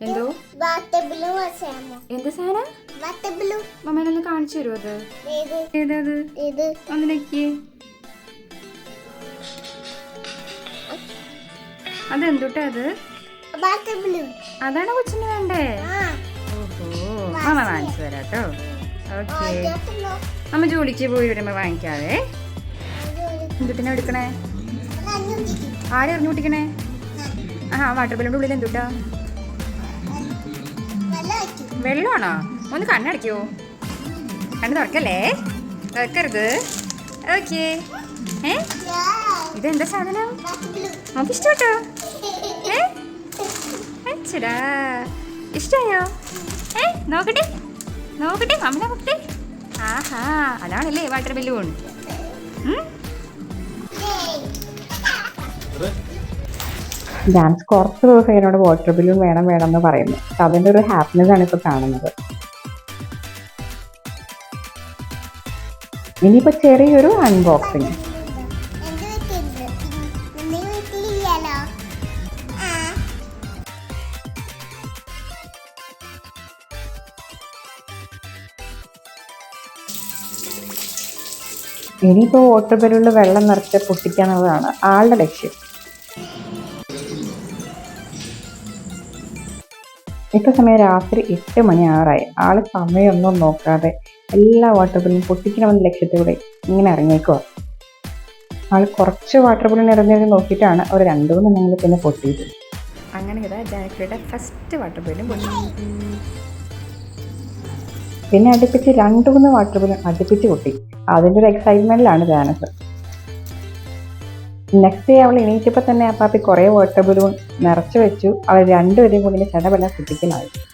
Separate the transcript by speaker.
Speaker 1: എന്തോ? എന്ത് സാധനം? മമ്മേനൊന്ന് കാണിച്ചു തരുമോ അത്?
Speaker 2: ഏത്?
Speaker 1: ഏതത്? ഒന്ന് നെക്കിയേ അതെന്തുട്ടാ അത്? അതാണ് കൊച്ചിന് വേണ്ടേ? ഓഹോ. മമ്മ വാങ്ങിച്ചു തരാം കേട്ടോ ഓക്കെ. അമ്മ ജോലിക്ക് പോയി വരുമ്പോ വാങ്ങിക്കാവേ. എന്തുട്ടിനെ എടുക്കണേ? ആരെ എറിഞ്ഞു കുട്ടിക്കണേ ആ വാട്ടർ ബലൂണിന്റെ ഉള്ളിൽ എന്തുട്ടാ. വെള്ളമാണോ? ഒന്ന് കണ്ണടയ്ക്കോ. കണ്ണ് തുറക്കല്ലേ? തുറക്കരുത്. ഓക്കെ. ഏ? ഇതെന്താ സാധനം? നമുക്ക് ഇഷ്ടപ്പെട്ടോ ഏ? അച്ചടാ. ഇഷ്ടമായോ ഏ? നോക്കട്ടെ. നോക്കട്ടെ മമ്മ നോക്കട്ടെ ആഹാ അതാണല്ലേ വാട്ടർ ബില്ല് ഉം
Speaker 3: ഡാൻസ് കുറച്ച് ദിവസം എന്നോട് വാട്ടർ ബില്ലും വേണം വേണം എന്ന് പറയുന്നു. അപ്പോൾ അതിന്റെ ഒരു ഹാപ്പിനെസ് ആണ് ഇപ്പോൾ കാണുന്നത്. ഇനിയിപ്പോൾ ചെറിയൊരു അൺബോക്സിങ് ഇനിയിപ്പോ വാട്ടർ ബലൂണിൽ വെള്ളം നിറച്ച് പൊട്ടിക്കാന്നുള്ളതാണ് ആളുടെ ലക്ഷ്യം. ഇപ്പൊ സമയം രാത്രി എട്ട് മണിയാറായി. ആൾ സമയമൊന്നും നോക്കാതെ എല്ലാ വാട്ടർ ബലൂണും പൊട്ടിക്കണമെന്ന ലക്ഷ്യത്തോടെ ഇങ്ങനെ ഇറങ്ങിയേക്കുക ആൾ കുറച്ച് വാട്ടർ ബലൂൺ ഇറങ്ങിയത് നോക്കിയിട്ടാണ് അവർ രണ്ടു മൂന്ന് ഞങ്ങൾ പിന്നെ പൊട്ടിയത്.
Speaker 1: അങ്ങനെ ഇതാ ജാക്കിയുടെ ഫസ്റ്റ് വാട്ടർ ബില്ലും പൊട്ടി.
Speaker 3: പിന്നെ അടുപ്പിച്ച് രണ്ടു മൂന്ന് വാട്ടർ ബലൂൺ അടുപ്പിച്ച് പൊട്ടി. അതിന്റെ ഒരു എക്സൈറ്റ്മെന്റിലാണ് ജാനസ്. നെക്സ്റ്റ് ഡേ അവൾ എണീറ്റപ്പോൾ തന്നെ ആ അപ്പാപ്പി കുറേ വാട്ടർ ബലൂൺ നിറച്ചു വെച്ചു. അവൾ രണ്ടുപേരെയും കൂടി ചടപല പൊട്ടിക്കലായി.